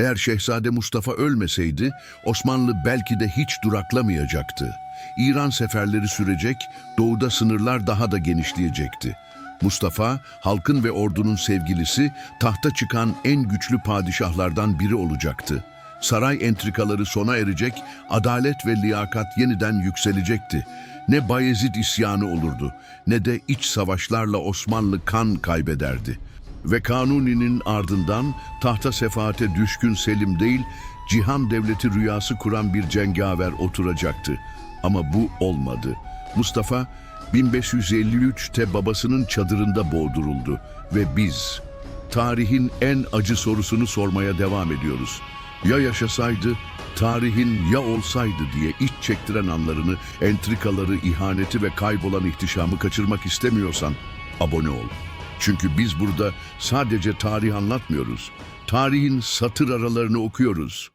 Eğer Şehzade Mustafa ölmeseydi Osmanlı belki de hiç duraklamayacaktı. İran seferleri sürecek, doğuda sınırlar daha da genişleyecekti. Mustafa, halkın ve ordunun sevgilisi, tahta çıkan en güçlü padişahlardan biri olacaktı. Saray entrikaları sona erecek, adalet ve liyakat yeniden yükselecekti. Ne Bayezid isyanı olurdu, ne de iç savaşlarla Osmanlı kan kaybederdi. Ve Kanuni'nin ardından tahta sefaate düşkün Selim değil, cihan devleti rüyası kuran bir cengaver oturacaktı. Ama bu olmadı. Mustafa 1553'te babasının çadırında boğduruldu ve biz tarihin en acı sorusunu sormaya devam ediyoruz. Ya yaşasaydı, tarihin ya olsaydı diye iç çektiren anlarını, entrikaları, ihaneti ve kaybolan ihtişamı kaçırmak istemiyorsan abone ol. Çünkü biz burada sadece tarih anlatmıyoruz. Tarihin satır aralarını okuyoruz.